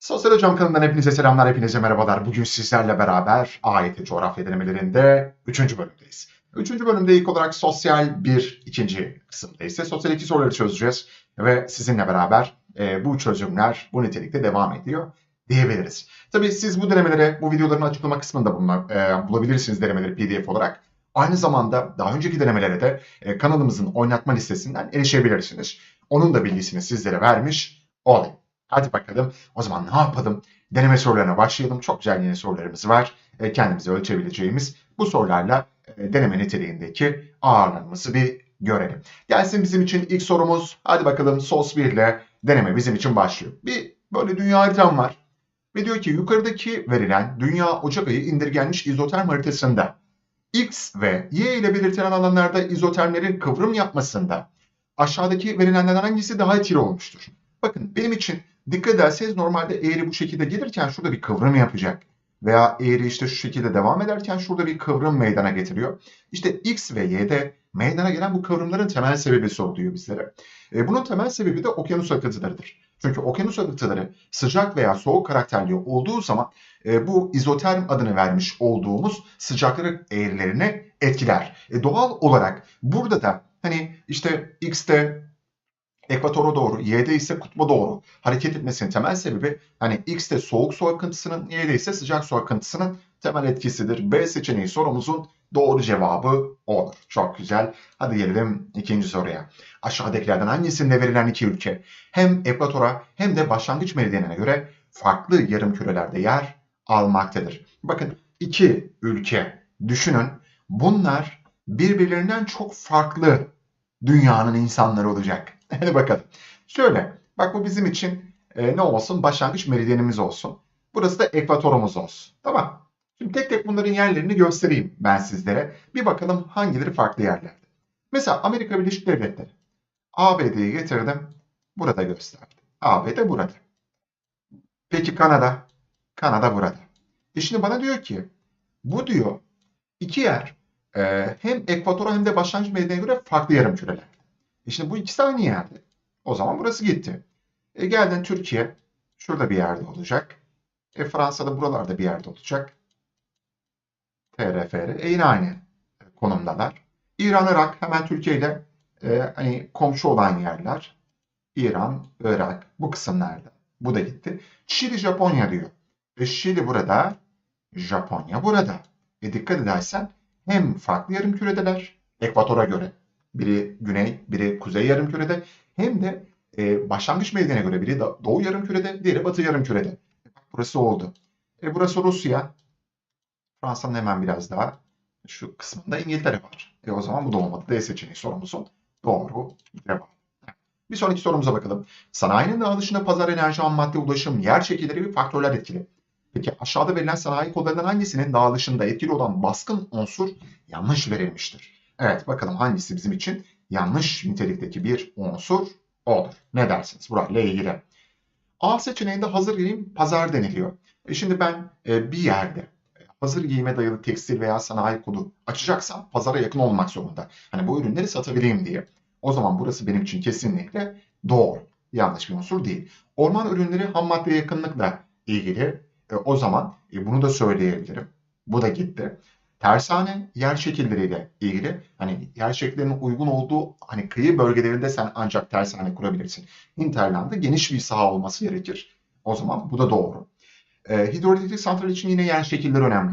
Sosyal Hocam kanalından hepinize selamlar, hepinize merhabalar. Bugün sizlerle beraber AYT coğrafya denemelerinde 3. bölümdeyiz. 3. bölümde ilk olarak sosyal bir, ikinci kısımda ise sosyal iki soruları çözeceğiz. Ve sizinle beraber e, bu çözümler bu nitelikte devam ediyor diyebiliriz. Tabii siz bu denemeleri bu videoların açıklama kısmında bulma, e, bulabilirsiniz denemeleri PDF olarak. Aynı zamanda daha önceki denemelere de e, kanalımızın oynatma listesinden erişebilirsiniz. Onun da bilgisini sizlere vermiş olayım. Hadi bakalım o zaman ne yapalım? Deneme sorularına başlayalım. Çok güzel yeni sorularımız var. E, kendimizi ölçebileceğimiz bu sorularla e, deneme niteliğindeki ağırlığımızı bir görelim. Gelsin bizim için ilk sorumuz. Hadi bakalım SOS 1 ile deneme bizim için başlıyor. Bir böyle dünya haritam var. Ve diyor ki yukarıdaki verilen dünya Ocak ayı indirgenmiş izoterm haritasında X ve Y ile belirtilen alanlarda izotermlerin kıvrım yapmasında aşağıdaki verilenlerden hangisi daha etkili olmuştur? Bakın benim için dikkat ederseniz normalde eğri bu şekilde gelirken şurada bir kıvrım yapacak. Veya eğri işte şu şekilde devam ederken şurada bir kıvrım meydana getiriyor. İşte X ve Y'de meydana gelen bu kıvrımların temel sebebi soruluyor bizlere. E, bunun temel sebebi de okyanus akıntılarıdır. Çünkü okyanus akıntıları sıcak veya soğuk karakterli olduğu zaman e, bu izoterm adını vermiş olduğumuz sıcaklık eğrilerini etkiler. E, doğal olarak burada da hani işte X'te ekvatora doğru, Y'de ise kutba doğru hareket etmesinin temel sebebi hani X'te soğuk su akıntısının, Y'de ise sıcak su akıntısının temel etkisidir. B seçeneği sorumuzun doğru cevabı olur. Çok güzel. Hadi gelelim ikinci soruya. Aşağıdakilerden hangisinde verilen iki ülke hem ekvatora hem de başlangıç meridyenine göre farklı yarım kürelerde yer almaktadır? Bakın iki ülke düşünün. Bunlar birbirlerinden çok farklı dünyanın insanları olacak. Hadi bakalım. Şöyle, bak bu bizim için e, ne olsun? Başlangıç meridyenimiz olsun. Burası da ekvatorumuz olsun. Tamam. Şimdi tek tek bunların yerlerini göstereyim ben sizlere. Bir bakalım hangileri farklı yerlerde. Mesela Amerika Birleşik Devletleri. ABD'yi getirdim. Burada gösterdim. ABD burada. Peki Kanada? Kanada burada. E şimdi bana diyor ki bu diyor iki yer e, hem ekvatora hem de başlangıç meridyene göre farklı yarım küreler. E şimdi bu ikisi aynı yerde. O zaman burası gitti. E geldin Türkiye. Şurada bir yerde olacak. E Fransa'da buralarda bir yerde olacak. TRFR. E yine aynı konumdalar. İran, Irak hemen Türkiye ile e, hani komşu olan yerler. İran, Irak bu kısımlarda. Bu da gitti. Şili, Japonya diyor. E Şili burada, Japonya burada. E dikkat edersen hem farklı yarım küredeler ekvatora göre. Biri güney, biri kuzey yarım kürede. Hem de e, başlangıç meridyene göre biri doğu yarım kürede, diğeri batı yarım kürede. Burası oldu. E, burası Rusya. Fransa'nın hemen biraz daha şu kısmında İngiltere var. E, o zaman bu da olmadı. D seçeneği sorumuzun doğru cevabı. Bir sonraki sorumuza bakalım. Sanayinin dağılışına pazar enerji, ham madde, ulaşım, yer şekilleri ve faktörler etkili. Peki aşağıda verilen sanayi kollarından hangisinin dağılışında etkili olan baskın unsur yanlış verilmiştir? Evet bakalım hangisi bizim için yanlış nitelikteki bir unsur olur. Ne dersiniz? Burayla ilgili. A seçeneğinde hazır giyim pazar deniliyor. E şimdi ben e, bir yerde hazır giyime dayalı tekstil veya sanayi kodu açacaksam pazara yakın olmak zorunda. Hani bu ürünleri satabileyim diye. O zaman burası benim için kesinlikle doğru. Yanlış bir unsur değil. Orman ürünleri ham maddeye yakınlıkla ilgili. E, o zaman e, bunu da söyleyebilirim. Bu da gitti. Tersane yer şekilleriyle ilgili hani yer şekillerinin uygun olduğu hani kıyı bölgelerinde sen ancak tersane kurabilirsin. Hinterland'da geniş bir saha olması gerekir. O zaman bu da doğru. E, hidroelektrik santral için yine yer şekilleri önemli.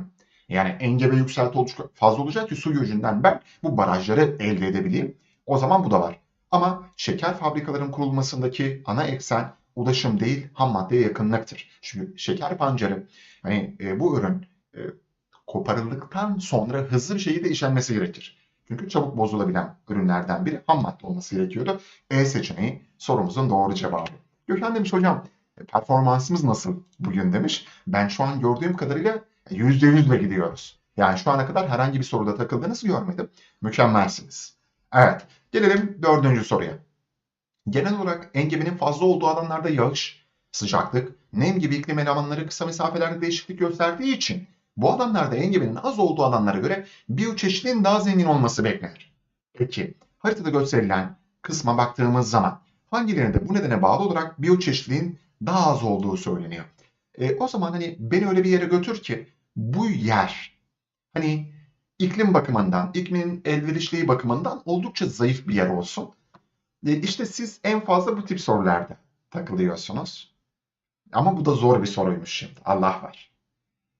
Yani engebe yükselti olacak, fazla olacak ki su yüzünden ben bu barajları elde edebileyim. O zaman bu da var. Ama şeker fabrikaların kurulmasındaki ana eksen ulaşım değil ham maddeye yakınlıktır. Çünkü şeker pancarı hani e, bu ürün e, koparıldıktan sonra hızlı bir şekilde işlenmesi gerekir. Çünkü çabuk bozulabilen ürünlerden biri ham madde olması gerekiyordu. E seçeneği sorumuzun doğru cevabı. Gökhan demiş hocam performansımız nasıl bugün demiş. Ben şu an gördüğüm kadarıyla %100 ile gidiyoruz. Yani şu ana kadar herhangi bir soruda takıldığınızı görmedim. Mükemmelsiniz. Evet gelelim dördüncü soruya. Genel olarak engebinin fazla olduğu alanlarda yağış, sıcaklık, nem gibi iklim elemanları kısa mesafelerde değişiklik gösterdiği için bu alanlarda engebenin az olduğu alanlara göre biyoçeşitliğin daha zengin olması beklenir. Peki haritada gösterilen kısma baktığımız zaman hangilerinde bu nedene bağlı olarak biyoçeşitliliğin daha az olduğu söyleniyor. E, o zaman hani beni öyle bir yere götür ki bu yer hani iklim bakımından, iklimin elverişliği bakımından oldukça zayıf bir yer olsun. E, işte siz en fazla bu tip sorularda takılıyorsunuz. Ama bu da zor bir soruymuş şimdi. Allah var.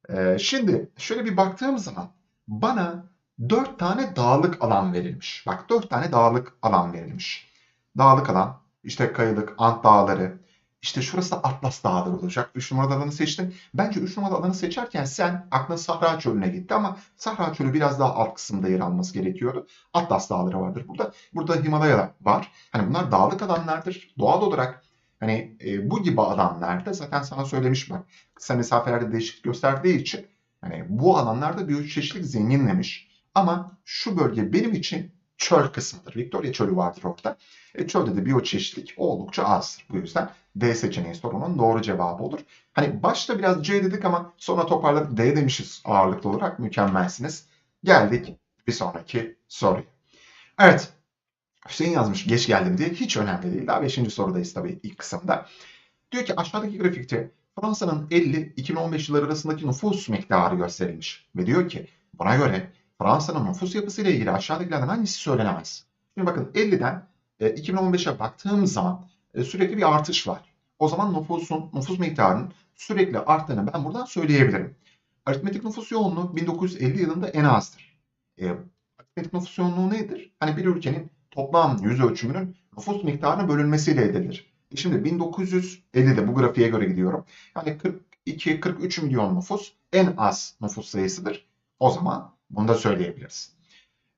E, şimdi şöyle bir baktığım zaman bana dört tane dağlık alan verilmiş. Bak dört tane dağlık alan verilmiş. Dağlık alan, işte kayalık, Ant Dağları, işte şurası da Atlas Dağları olacak. 3 numaralı alanı seçtin. Bence 3 numaralı alanı seçerken sen aklın Sahra Çölü'ne gitti ama Sahra Çölü biraz daha alt kısımda yer alması gerekiyordu. Atlas Dağları vardır burada. Burada Himalaya var. Hani bunlar dağlık alanlardır. Doğal olarak hani e, bu gibi alanlarda zaten sana söylemiş bak. Kısa mesafelerde değişiklik gösterdiği için hani bu alanlarda biyoçeşitlilik zenginlemiş. Ama şu bölge benim için çöl kısmıdır. Victoria çölü vardır orada. E, çölde de biyoçeşitlilik oldukça azdır. Bu yüzden D seçeneği sorunun doğru cevabı olur. Hani başta biraz C dedik ama sonra toparladık D demişiz ağırlıklı olarak. Mükemmelsiniz. Geldik bir sonraki soruya. Evet. Hüseyin yazmış geç geldim diye. Hiç önemli değil. Daha 5. sorudayız tabii ilk kısımda. Diyor ki aşağıdaki grafikte Fransa'nın 50-2015 yılları arasındaki nüfus miktarı gösterilmiş. Ve diyor ki buna göre Fransa'nın nüfus yapısıyla ilgili aşağıdakilerden hangisi söylenemez? Şimdi bakın 50'den 2015'e baktığım zaman e, sürekli bir artış var. O zaman nüfusun, nüfus miktarının sürekli arttığını ben buradan söyleyebilirim. Aritmetik nüfus yoğunluğu 1950 yılında en azdır. E, aritmetik nüfus yoğunluğu nedir? Hani bir ülkenin toplam yüz ölçümünün nüfus miktarına bölünmesiyle edilir. E şimdi 1950'de bu grafiğe göre gidiyorum. Yani 42-43 milyon nüfus en az nüfus sayısıdır. O zaman bunu da söyleyebiliriz.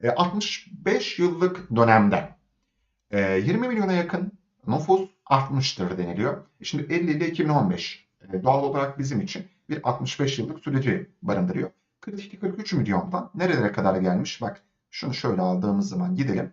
E, 65 yıllık dönemde e, 20 milyona yakın nüfus artmıştır deniliyor. Şimdi 50 ile 2015 e, doğal olarak bizim için bir 65 yıllık süreci barındırıyor. 42-43 milyondan nerelere kadar gelmiş? Bak şunu şöyle aldığımız zaman gidelim.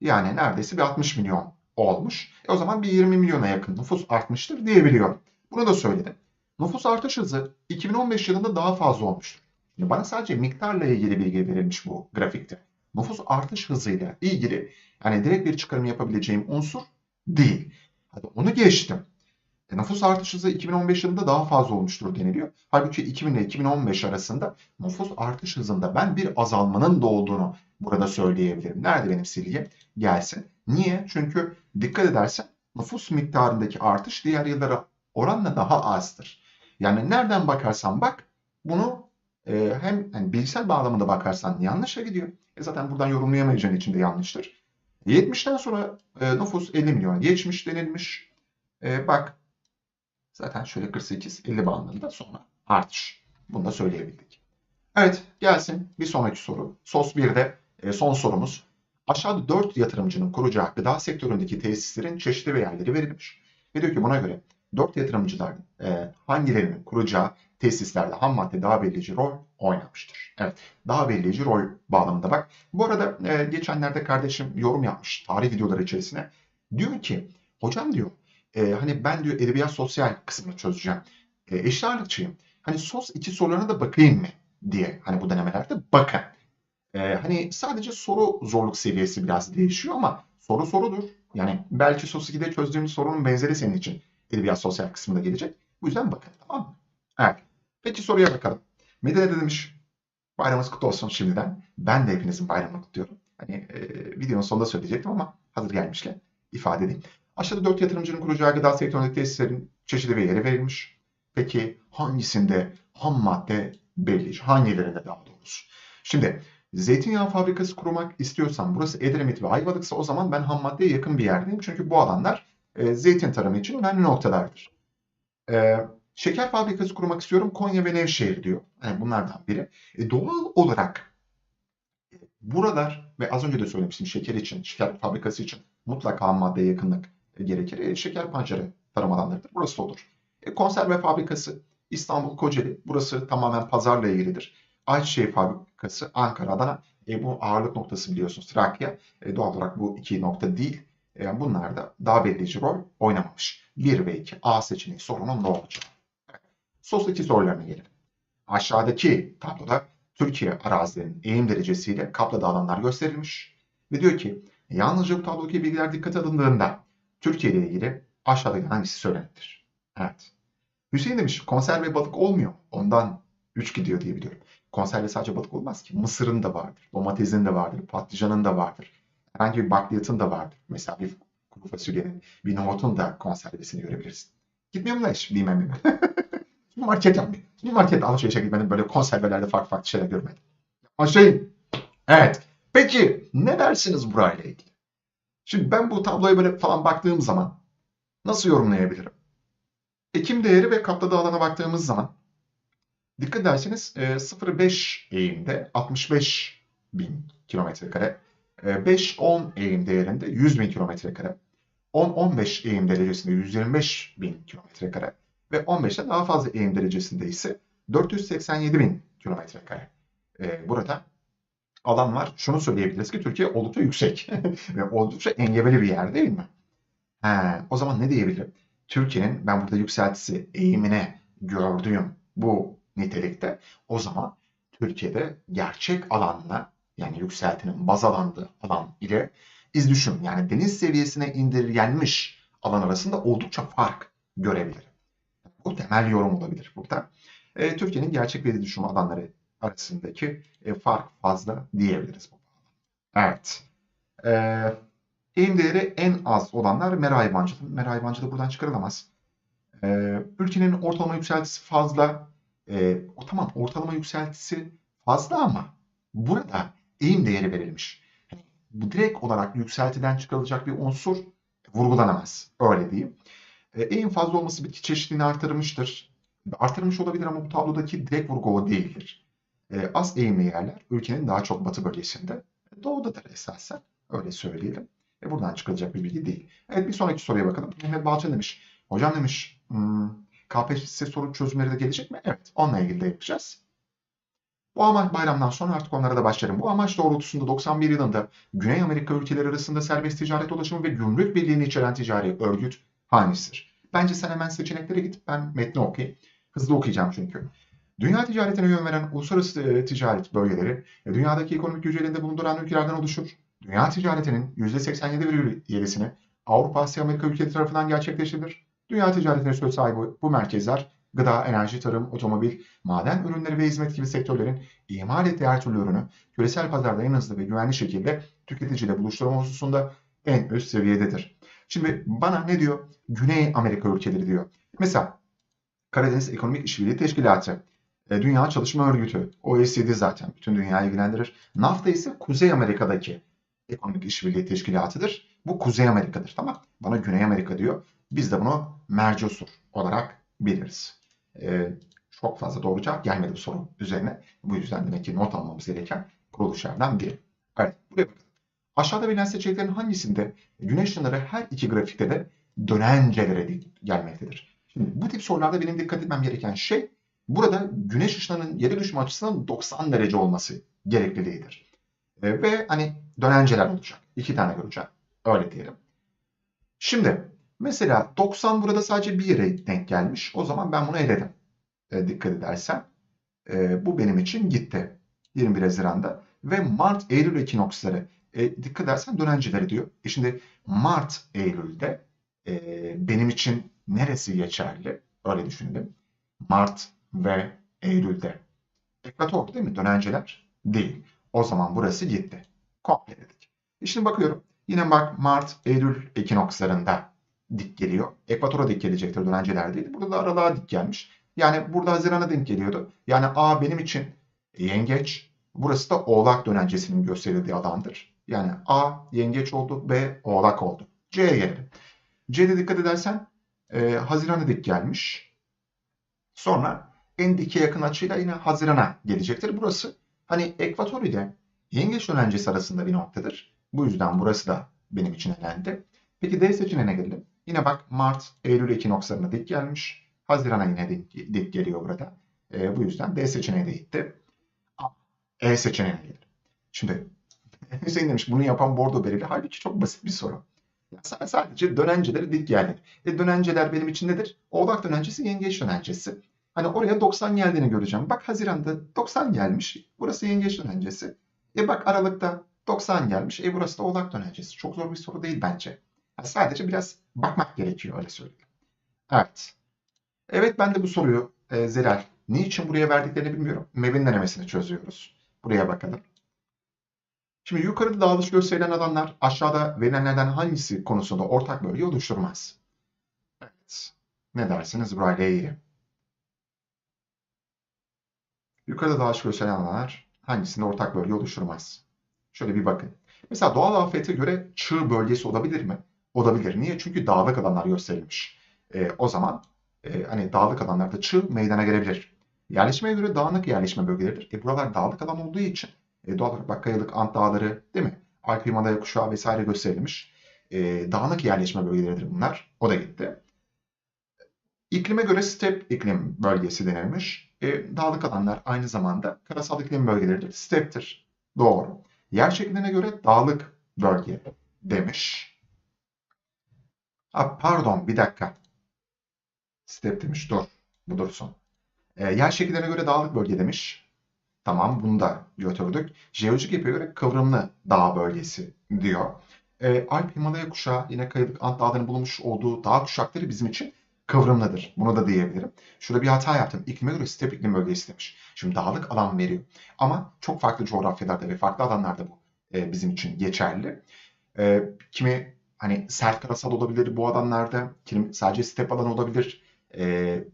Yani neredeyse bir 60 milyon olmuş. E o zaman bir 20 milyona yakın nüfus artmıştır diyebiliyorum. Bunu da söyledim. Nüfus artış hızı 2015 yılında daha fazla olmuştur. Şimdi bana sadece miktarla ilgili bilgi verilmiş bu grafikte. Nüfus artış hızıyla ilgili yani direkt bir çıkarım yapabileceğim unsur değil. Hadi onu geçtim. E, nüfus artış hızı 2015 yılında daha fazla olmuştur deniliyor. Halbuki 2000 ile 2015 arasında nüfus artış hızında ben bir azalmanın da olduğunu burada söyleyebilirim. Nerede benim silgim? Gelsin. Niye? Çünkü dikkat edersen nüfus miktarındaki artış diğer yıllara oranla daha azdır. Yani nereden bakarsan bak bunu e, hem yani bilgisayar bağlamında bakarsan yanlışa gidiyor. E zaten buradan yorumlayamayacağın için de yanlıştır. 70'ten sonra e, nüfus 50 milyon geçmiş denilmiş. E, bak zaten şöyle 48-50 bandında sonra artış. Bunu da söyleyebildik. Evet gelsin bir sonraki soru. SOS 1'de e, son sorumuz. Aşağıda 4 yatırımcının kuracağı gıda sektöründeki tesislerin çeşitli ve yerleri verilmiş. Ve diyor ki buna göre 4 yatırımcılar e, hangilerinin kuracağı tesislerde ham madde daha belirleyici rol oynamıştır. Evet, daha belirleyici rol bağlamında bak. Bu arada e, geçenlerde kardeşim yorum yapmış tarih videoları içerisine. Diyor ki, hocam diyor, e, hani ben diyor edebiyat sosyal kısmını çözeceğim. E, eşit ağırlıkçıyım. Hani sos 2 sorularına da bakayım mı diye hani bu denemelerde bakın. E, hani sadece soru zorluk seviyesi biraz değişiyor ama soru sorudur. Yani belki sos 2'de çözdüğümüz sorunun benzeri senin için edebiyat sosyal kısmında gelecek. Bu yüzden bakın tamam mı? Evet. Peki soruya bakalım. Medine de demiş bayramınız kutlu olsun şimdiden. Ben de hepinizin bayramını kutluyorum. Hani e, videonun sonunda söyleyecektim ama hazır gelmişken ifade edeyim. Aşağıda 4 yatırımcının kuracağı gıda sektöründeki tesislerin çeşidi ve yeri verilmiş. Peki hangisinde ham madde belli? Hangilerinde daha doğrusu? Şimdi zeytinyağı fabrikası kurmak istiyorsam burası Edremit ve Ayvalık'sa o zaman ben ham maddeye yakın bir yerdeyim. Çünkü bu alanlar e, zeytin tarımı için önemli noktalardır. E, şeker fabrikası kurmak istiyorum Konya ve Nevşehir diyor. Yani bunlardan biri. E, doğal olarak buralar ve az önce de söylemiştim şeker için, şeker fabrikası için mutlaka maddeye yakınlık gerekir. E, şeker pancarı tarım alanlarıdır. Burası olur. E, konserve fabrikası İstanbul Kocaeli. Burası tamamen pazarla ilgilidir. Ayçiçeği fabrikası Ankara, Adana. E, bu ağırlık noktası biliyorsunuz Trakya. E, doğal olarak bu iki nokta değil. E, bunlar da daha belirleyici rol oynamamış. 1 ve 2 A seçeneği sorunun ne olacak? 2 sorularına gelelim. Aşağıdaki tabloda Türkiye arazilerinin eğim derecesiyle kapladığı alanlar gösterilmiş. Ve diyor ki yalnızca bu tablodaki bilgiler dikkate alındığında Türkiye ile ilgili aşağıdaki hangisi söylenir? Evet. Hüseyin demiş konserve balık olmuyor. Ondan 3 gidiyor diye biliyorum. Konserve sadece balık olmaz ki. Mısırın da vardır, domatesin de vardır, patlıcanın da vardır. Herhangi bir bakliyatın da vardır. Mesela bir kuru fasulyenin, bir nohutun da konservesini görebilirsin. Gitmiyor mu lan iş? Bilmem mi? Şimdi market yapmıyor. Şimdi market alışverişe gitmedim. Böyle konservelerde farklı farklı şeyler görmedim. Şey, evet. Peki ne dersiniz burayla ilgili? Şimdi ben bu tabloya böyle falan baktığım zaman nasıl yorumlayabilirim? Ekim değeri ve kapladığı alana baktığımız zaman dikkat ederseniz e, 0.5 eğimde 65 bin kilometre kare, e, 5-10 eğim değerinde 100 bin kilometre kare, 10-15 eğim derecesinde 125 bin kilometre kare ve 15'ten daha fazla eğim derecesinde ise 487 bin kilometre kare. E, burada alan var. Şunu söyleyebiliriz ki Türkiye oldukça yüksek ve oldukça engebeli bir yer değil mi? He, o zaman ne diyebilirim? Türkiye'nin ben burada yükseltisi eğimine gördüğüm bu nitelikte o zaman Türkiye'de gerçek alanla yani yükseltinin baz alandığı alan ile iz düşüm yani deniz seviyesine indirgenmiş alan arasında oldukça fark görebilirim. Bu temel yorum olabilir burada. E, Türkiye'nin gerçek ve iz düşüm alanları arasındaki e, fark fazla diyebiliriz. Evet. Eee Eğim değeri en az olanlar mera hayvancılığı. Mera hayvancılığı buradan çıkarılamaz. Ee, ülkenin ortalama yükseltisi fazla. Ee, o tamam ortalama yükseltisi fazla ama burada eğim değeri verilmiş. Bu direkt olarak yükseltiden çıkarılacak bir unsur vurgulanamaz. Öyle diyeyim. Ee, eğim fazla olması bitki çeşitliliğini artırmıştır. Artırmış olabilir ama bu tablodaki direkt vurgu değildir. Ee, az eğimli yerler ülkenin daha çok batı bölgesinde. Doğudadır esasen. Öyle söyleyelim. E buradan çıkılacak bir bilgi değil. Evet bir sonraki soruya bakalım. Mehmet Balcan demiş. Hocam demiş hmm, KPSS soru çözümleri de gelecek mi? Evet onunla ilgili de yapacağız. Bu amaç bayramdan sonra artık onlara da başlarım. Bu amaç doğrultusunda 91 yılında Güney Amerika ülkeleri arasında serbest ticaret ulaşımı ve gümrük birliğini içeren ticari örgüt hangisidir? Bence sen hemen seçeneklere git ben metni okuyayım. Hızlı okuyacağım çünkü. Dünya ticaretine yön veren uluslararası e, ticaret bölgeleri, e, dünyadaki ekonomik gücü elinde bulunduran ülkelerden oluşur. Dünya ticaretinin %87,7'sini Avrupa, Asya, Amerika ülkeleri tarafından gerçekleştirilir. Dünya ticaretine söz sahibi bu merkezler gıda, enerji, tarım, otomobil, maden ürünleri ve hizmet gibi sektörlerin imal ettiği her türlü ürünü küresel pazarda en hızlı ve güvenli şekilde tüketiciyle buluşturma hususunda en üst seviyededir. Şimdi bana ne diyor? Güney Amerika ülkeleri diyor. Mesela Karadeniz Ekonomik İşbirliği Teşkilatı, e, Dünya Çalışma Örgütü, OECD zaten bütün dünyayı ilgilendirir. NAFTA ise Kuzey Amerika'daki Ekonomik İşbirliği Teşkilatı'dır. Bu Kuzey Amerika'dır tamam. Bana Güney Amerika diyor. Biz de bunu Mercosur olarak biliriz. Ee, çok fazla doğru cevap gelmedi bu soru üzerine. Bu yüzden demek ki not almamız gereken kuruluşlardan biri. Evet buraya. Aşağıda verilen seçeneklerin hangisinde güneş ışınları her iki grafikte de dönencelere gelmektedir? Şimdi bu tip sorularda benim dikkat etmem gereken şey burada güneş ışınlarının yere düşme açısının 90 derece olması gerekliliğidir. E, ve hani dönenceler olacak. İki tane göreceğim. Öyle diyelim. Şimdi mesela 90 burada sadece bir yere denk gelmiş. O zaman ben bunu eledim. E, dikkat edersen. E, bu benim için gitti. 21 Haziran'da. Ve Mart-Eylül ekinoksları. E, dikkat edersen dönenceleri diyor. E şimdi Mart-Eylül'de e, benim için neresi geçerli? Öyle düşünelim. Mart ve Eylül'de. Ekvator değil mi? Dönenceler değil. O zaman burası gitti. Komple dedik. E şimdi bakıyorum. Yine bak Mart, Eylül ekinokslarında dik geliyor. Ekvatora dik gelecektir dönenceler değil. Burada da aralığa dik gelmiş. Yani burada Haziran'a denk geliyordu. Yani A benim için yengeç. Burası da oğlak dönencesinin gösterildiği alandır. Yani A yengeç oldu, B oğlak oldu. C'ye gelelim. C'de dikkat edersen e, Haziran'a dik gelmiş. Sonra en dike yakın açıyla yine Haziran'a gelecektir. Burası Hani ekvator ile yengeç dönencesi arasında bir noktadır. Bu yüzden burası da benim için elendi. Peki D seçeneğine gelelim. Yine bak Mart, Eylül ekinokslarına dik gelmiş. Haziran'a yine dik, dik geliyor burada. E, bu yüzden D seçeneği de gitti. E seçeneğine gelelim. Şimdi Hüseyin demiş bunu yapan bordo bereli. Halbuki çok basit bir soru. Ya sadece dönenceleri dik yerler. E dönenceler benim için nedir? Oğlak dönencesi, yengeç dönencesi. Hani oraya 90 geldiğini göreceğim. Bak Haziran'da 90 gelmiş. Burası yengeç dönencesi. E bak Aralık'ta 90 gelmiş. E burası da oğlak dönencesi. Çok zor bir soru değil bence. Yani sadece biraz bakmak gerekiyor öyle söyleyeyim. Evet. Evet ben de bu soruyu e, Zelal niçin buraya verdiklerini bilmiyorum. MEB'in denemesini çözüyoruz. Buraya bakalım. Şimdi yukarıda dağılış gösterilen alanlar aşağıda verilenlerden hangisi konusunda ortak bölge oluşturmaz? Evet. Ne dersiniz burayla iyi. Yukarıda dağılış gösterilen alanlar hangisinde ortak bölge oluşturmaz? Şöyle bir bakın. Mesela doğal afete göre çığ bölgesi olabilir mi? Olabilir. Niye? Çünkü dağlık alanlar gösterilmiş. E, o zaman e, hani dağlık alanlarda çığ meydana gelebilir. Yerleşmeye göre dağınık yerleşme bölgeleridir. E, buralar dağlık alan olduğu için e, doğal olarak bak Kayalık, Ant Dağları değil mi? Alp Himalaya kuşağı vesaire gösterilmiş. E, dağınık yerleşme bölgeleridir bunlar. O da gitti. İklime göre step iklim bölgesi denilmiş. E, dağlık alanlar aynı zamanda karasal iklim bölgeleridir. Step'tir. Doğru. Yer şekline göre dağlık bölge demiş. Ha, pardon bir dakika. Step demiş. Dur. Bu dursun. E, yer şekillerine göre dağlık bölge demiş. Tamam bunu da götürdük. Jeolojik yapıya göre kıvrımlı dağ bölgesi diyor. E, Alp Himalaya kuşağı yine Kayalık Ant Dağları'nın bulunmuş olduğu dağ kuşakları bizim için kıvrımlıdır. Bunu da diyebilirim. Şurada bir hata yaptım. İklime göre step iklim bölgesi demiş. Şimdi dağlık alan veriyor. Ama çok farklı coğrafyalarda ve farklı alanlarda bu e, bizim için geçerli. E, kimi hani sert karasal olabilir bu alanlarda. Kimi sadece step alanı olabilir. E,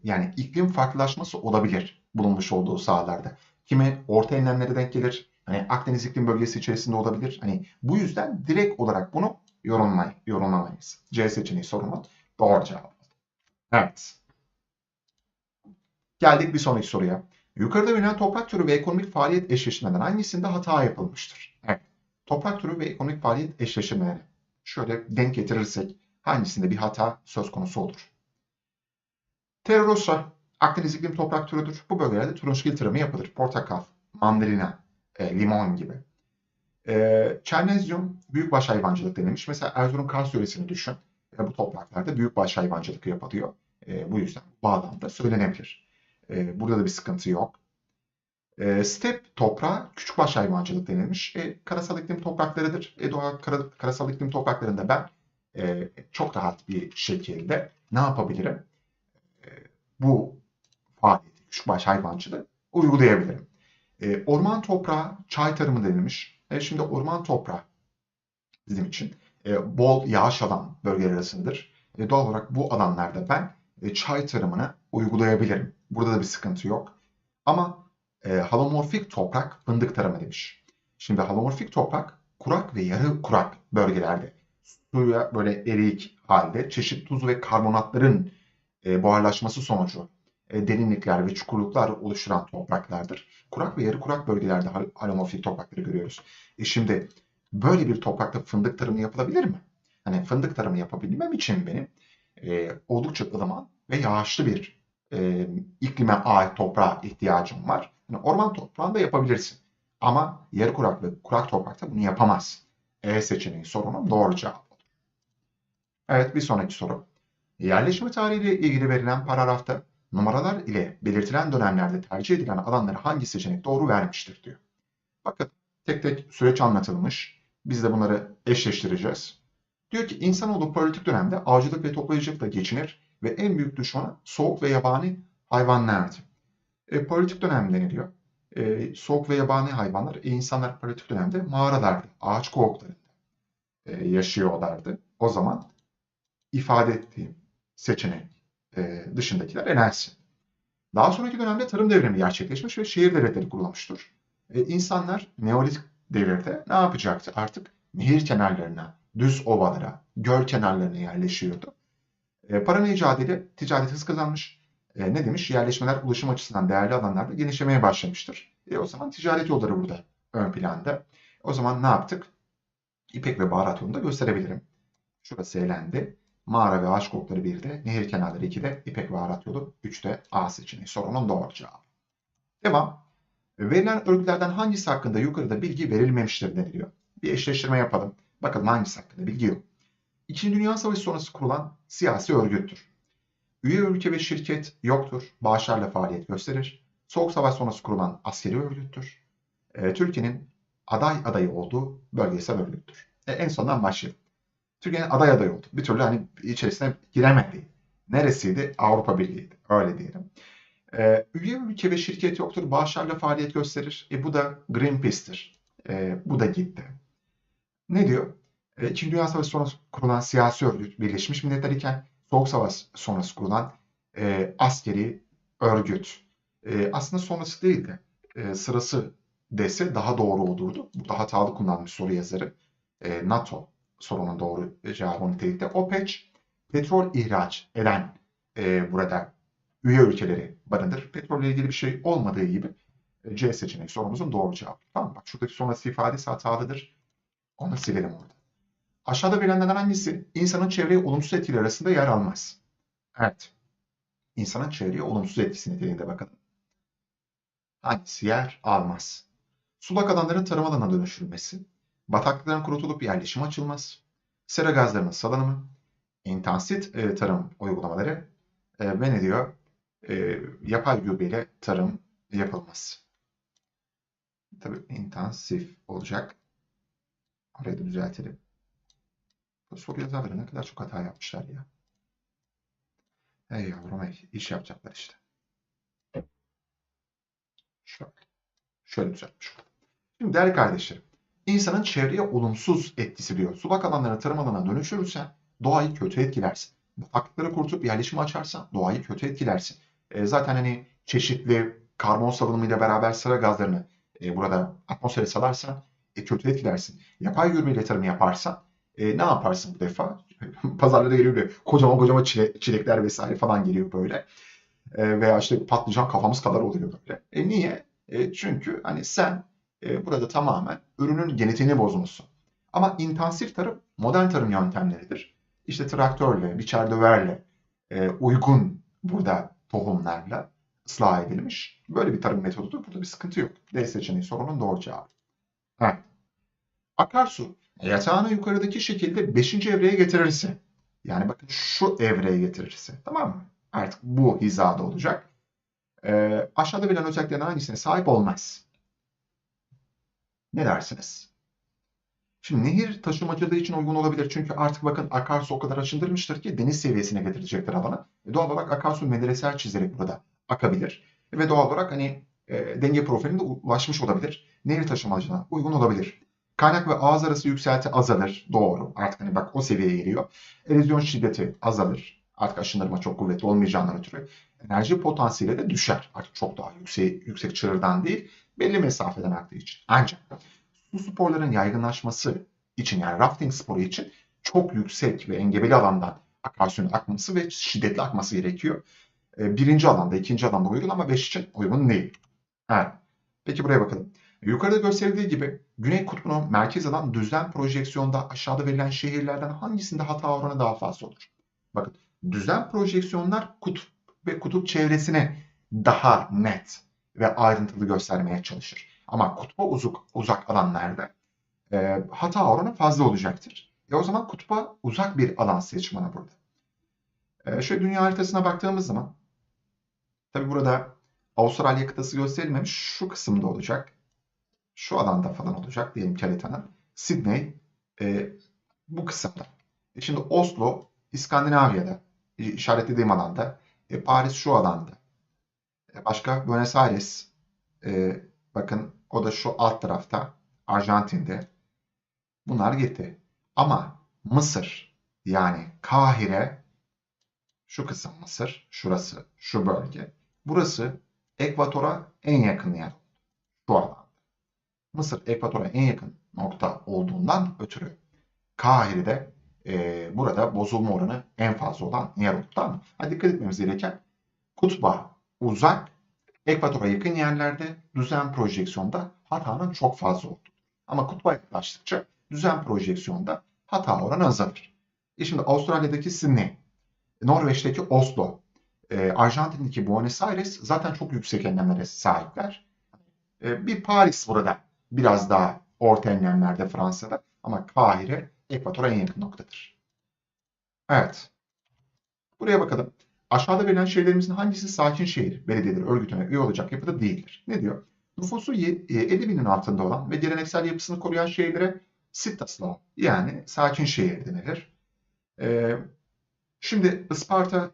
yani iklim farklılaşması olabilir bulunmuş olduğu sahalarda. Kimi orta enlemlere denk gelir. Hani Akdeniz iklim bölgesi içerisinde olabilir. Hani bu yüzden direkt olarak bunu yorumlay yorumlamayız. C seçeneği sorunun doğru cevabı. Evet. Geldik bir sonraki soruya. Yukarıda verilen toprak türü ve ekonomik faaliyet eşleşmeden hangisinde hata yapılmıştır? Evet. Toprak türü ve ekonomik faaliyet eşleşmeleri. Şöyle denk getirirsek hangisinde bir hata söz konusu olur? Terrosa Akdeniz iklim toprak türüdür. Bu bölgelerde turunçgil tarımı yapılır. Portakal, mandalina, e, limon gibi. E, Çernezyum büyükbaş hayvancılık denilmiş. Mesela Erzurum Kars yöresini düşün. E, bu topraklarda büyükbaş hayvancılık yapılıyor. E, bu yüzden bağlamda söylenebilir. E, burada da bir sıkıntı yok. E, step toprağı küçükbaş hayvancılık denilmiş. E, karasal iklim topraklarıdır. E, doğal kara, karasal iklim topraklarında ben e, çok rahat bir şekilde ne yapabilirim? E, bu küçükbaş hayvancılığı uygulayabilirim. E, orman toprağı çay tarımı denilmiş. E, şimdi orman toprağı bizim için e, bol yağış alan bölgeler arasındadır. E, doğal olarak bu alanlarda ben e, çay tarımını uygulayabilirim. Burada da bir sıkıntı yok. Ama e, halomorfik toprak fındık tarımı demiş. Şimdi halomorfik toprak kurak ve yarı kurak bölgelerde suya böyle erik halde çeşitli tuz ve karbonatların e, buharlaşması sonucu derinlikler ve çukurluklar oluşturan topraklardır. Kurak ve yarı kurak bölgelerde halomorfik toprakları görüyoruz. E şimdi böyle bir toprakta fındık tarımı yapılabilir mi? Hani fındık tarımı yapabilmem için benim e, oldukça ılıman ve yağışlı bir e, iklime ait toprağa ihtiyacım var. Yani orman toprağında yapabilirsin. Ama yarı kurak ve kurak toprakta bunu yapamaz. E seçeneği sorunun doğru cevabı. Evet bir sonraki soru. Yerleşme tarihiyle ilgili verilen paragrafta numaralar ile belirtilen dönemlerde tercih edilen alanları hangi seçenek doğru vermiştir diyor. Bakın tek tek süreç anlatılmış. Biz de bunları eşleştireceğiz. Diyor ki insanoğlu politik dönemde avcılık ve toplayıcılıkla geçinir ve en büyük düşmanı soğuk ve yabani hayvanlardı. E, politik dönem deniliyor. E, soğuk ve yabani hayvanlar, e, insanlar politik dönemde mağaralarda, ağaç kovuklarında e, yaşıyorlardı. O zaman ifade ettiğim seçenek e, dışındakiler elensin. Daha sonraki dönemde tarım devrimi gerçekleşmiş ve şehir devletleri kurulmuştur. E, insanlar Neolitik devirde ne yapacaktı? Artık nehir kenarlarına, düz ovalara, göl kenarlarına yerleşiyordu. E, para icadıyla ticaret hız kazanmış. E, ne demiş? Yerleşmeler ulaşım açısından değerli alanlarda genişlemeye başlamıştır. E, o zaman ticaret yolları burada ön planda. O zaman ne yaptık? İpek ve baharat yolunu da gösterebilirim. Şurası elendi. Mağara ve ağaç kokları 1'de, nehir kenarları 2'de, İpek ve Arat yolu 3'te A seçeneği sorunun doğru cevabı. Devam. Verilen örgütlerden hangisi hakkında yukarıda bilgi verilmemiştir deniliyor. Bir eşleştirme yapalım. Bakalım hangisi hakkında bilgi yok. İkinci Dünya Savaşı sonrası kurulan siyasi örgüttür. Üye ülke ve şirket yoktur. Bağışlarla faaliyet gösterir. Soğuk Savaş sonrası kurulan askeri örgüttür. E, Türkiye'nin aday adayı olduğu bölgesel örgüttür. E, en sondan başlayalım. Türkiye'nin aday adayı oldu. Bir türlü hani içerisine giremedi. Neresiydi? Avrupa Birliği'ydi. Öyle diyelim. E, üye ülke ve şirket yoktur. Bağışlarla faaliyet gösterir. E, bu da Greenpeace'tir. E, bu da gitti. Ne diyor? E, İkinci Dünya Savaşı sonrası kurulan siyasi örgüt Birleşmiş Milletler iken Soğuk Savaş sonrası kurulan e, askeri örgüt. E, aslında sonrası değil de e, sırası dese daha doğru olurdu. Bu da hatalı kullanmış soru yazarı. E, NATO sorunun doğru cevabı nitelikte. OPEC petrol ihraç eden e, burada üye ülkeleri barındırır. Petrolle ilgili bir şey olmadığı gibi e, C seçeneği sorumuzun doğru cevabı. Tamam bak şuradaki sonrası ifadesi hatalıdır. Onu silelim orada. Aşağıda verilenlerden hangisi insanın çevreye olumsuz etkileri arasında yer almaz? Evet. İnsanın çevreye olumsuz etkisi niteliğinde bakalım. Hangisi yer almaz? Sulak alanların tarım alanına dönüştürülmesi, bataklıkların kurutulup yerleşim açılması, sera gazlarının salınımı, intensif e, tarım uygulamaları e, ve ne diyor? E, yapay gübreyle tarım yapılması. Tabii intensif olacak. Orayı da düzeltelim. Bu soru yazarları ne kadar çok hata yapmışlar ya. Hey yavrum hey. iş yapacaklar işte. Şöyle. Şöyle düzeltmiş. Şimdi değerli kardeşlerim. İnsanın çevreye olumsuz etkisi diyor. Sulak alanları tarım alanına dönüştürürsen doğayı kötü etkilersin. Bataklıkları kurutup yerleşim açarsan doğayı kötü etkilersin. E, zaten hani çeşitli karbon salınımıyla beraber sıra gazlarını e, burada atmosfere salarsan e, kötü etkilersin. Yapay gübreyle tarım yaparsan e, ne yaparsın bu defa? Pazarlara geliyor böyle kocaman kocaman çile, çilekler vesaire falan geliyor böyle. E, veya işte patlıcan kafamız kadar oluyor böyle. E, niye? E, çünkü hani sen e, burada tamamen ürünün genetiğini bozmuşsun. Ama intensif tarım modern tarım yöntemleridir. İşte traktörle, biçer döverle, e, uygun burada tohumlarla ıslah edilmiş. Böyle bir tarım metodudur. Burada bir sıkıntı yok. D seçeneği sorunun doğru cevabı. Evet. Akarsu yatağını yukarıdaki şekilde 5. evreye getirirse yani bakın şu evreye getirirse tamam mı? Artık bu hizada olacak. Ee, aşağıda verilen özelliklerin hangisine sahip olmaz? Ne dersiniz? Şimdi nehir taşımacılığı için uygun olabilir. Çünkü artık bakın akarsu o kadar açındırmıştır ki deniz seviyesine getirecektir alanı. E doğal olarak akarsu medresel çizerek burada akabilir. Ve doğal olarak hani e, denge profiline de ulaşmış olabilir. Nehir taşımacılığına uygun olabilir. Kaynak ve ağız arası yükselti azalır. Doğru. Artık hani bak o seviyeye geliyor. Erozyon şiddeti azalır. Artık aşındırma çok kuvvetli olmayacağından ötürü. Enerji potansiyeli de düşer. Artık çok daha yüksek, yüksek çığırdan değil. Belli mesafeden aktığı için. Ancak su sporların yaygınlaşması için yani rafting sporu için çok yüksek ve engebeli alandan akarsuyun akması ve şiddetli akması gerekiyor. Ee, birinci alanda, ikinci alanda uygun ama beş için uygun değil. Evet. Peki buraya bakalım. Yukarıda gösterildiği gibi Güney Kutbu'nun merkez alan düzlem projeksiyonda aşağıda verilen şehirlerden hangisinde hata oranı daha fazla olur? Bakın düzlem projeksiyonlar kutup ve kutup çevresine daha net ve ayrıntılı göstermeye çalışır. Ama kutba uzak, uzak alanlarda e, hata oranı fazla olacaktır. E o zaman kutba uzak bir alan seç bana burada. E, şöyle dünya haritasına baktığımız zaman tabi burada Avustralya kıtası gösterilmemiş şu kısımda olacak. Şu alanda falan olacak diyelim ki haritanın. Sydney e, bu kısımda. E şimdi Oslo İskandinavya'da işaretlediğim alanda. E, Paris şu alanda. E, başka Buenos Aires e, bakın o da şu alt tarafta Arjantin'de. Bunlar gitti. Ama Mısır yani Kahire şu kısım Mısır, şurası, şu bölge. Burası ekvatora en yakın yer. Şu alanda. Mısır ekvatora en yakın nokta olduğundan ötürü Kahire'de e, burada bozulma oranı en fazla olan yer oldu. Tamam mı? Ha, dikkat etmemiz gereken kutba uzak, ekvatora yakın yerlerde düzen projeksiyonda hatanın çok fazla olduğu. Ama kutba yaklaştıkça düzen projeksiyonda hata oranı azalır. E şimdi Avustralya'daki Sydney, Norveç'teki Oslo, e, Arjantin'deki Buenos Aires zaten çok yüksek enlemlere sahipler. E, bir Paris burada biraz daha orta enlemlerde Fransa'da ama Kahire ekvatora en yakın noktadır. Evet. Buraya bakalım. Aşağıda verilen şehirlerimizin hangisi sakin şehir, belediyeleri örgütüne üye olacak yapıda değildir? Ne diyor? Nüfusu ye- e, 50 binin altında olan ve geleneksel yapısını koruyan şehirlere Sittasla yani sakin şehir denilir. Ee, şimdi Isparta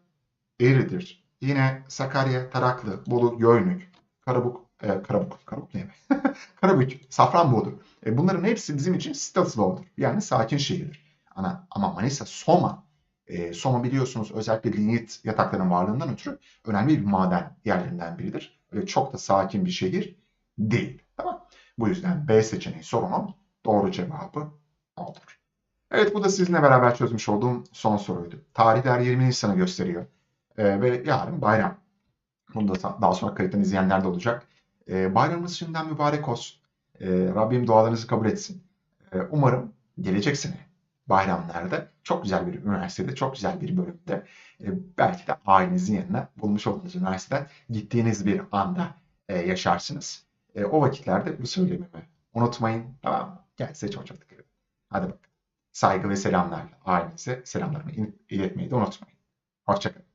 Eğridir. Yine Sakarya, Taraklı, Bolu, Göynük, Karabuk, e, Karabuk, Karabuk ne? Karabük, Safranbolu. E, bunların hepsi bizim için Staslov'dur. Yani sakin şehirdir. Ana, ama Manisa, Soma, e, Soma biliyorsunuz özellikle lignit yataklarının varlığından ötürü önemli bir maden yerlerinden biridir. Öyle çok da sakin bir şehir değil. Tamam. Bu yüzden B seçeneği sorunun doğru cevabı olur. Evet bu da sizinle beraber çözmüş olduğum son soruydu. Tarihler 20 Nisan'ı gösteriyor. Ee, ve yarın bayram. Bunu da daha sonra kayıttan izleyenler de olacak. Ee, bayramımız şimdiden mübarek olsun. Ee, Rabbim dualarınızı kabul etsin. Ee, umarım gelecek sene bayramlarda çok güzel bir üniversitede, çok güzel bir bölümde e, belki de ailenizin yanına bulmuş olduğunuz üniversiteden gittiğiniz bir anda e, yaşarsınız. E, o vakitlerde bu söylememi unutmayın. Tamam mı? Kendinize çok çok dikkat edin. Hadi bakalım. Saygı ve selamlarla ailenize selamlarımı iletmeyi de unutmayın. Hoşçakalın.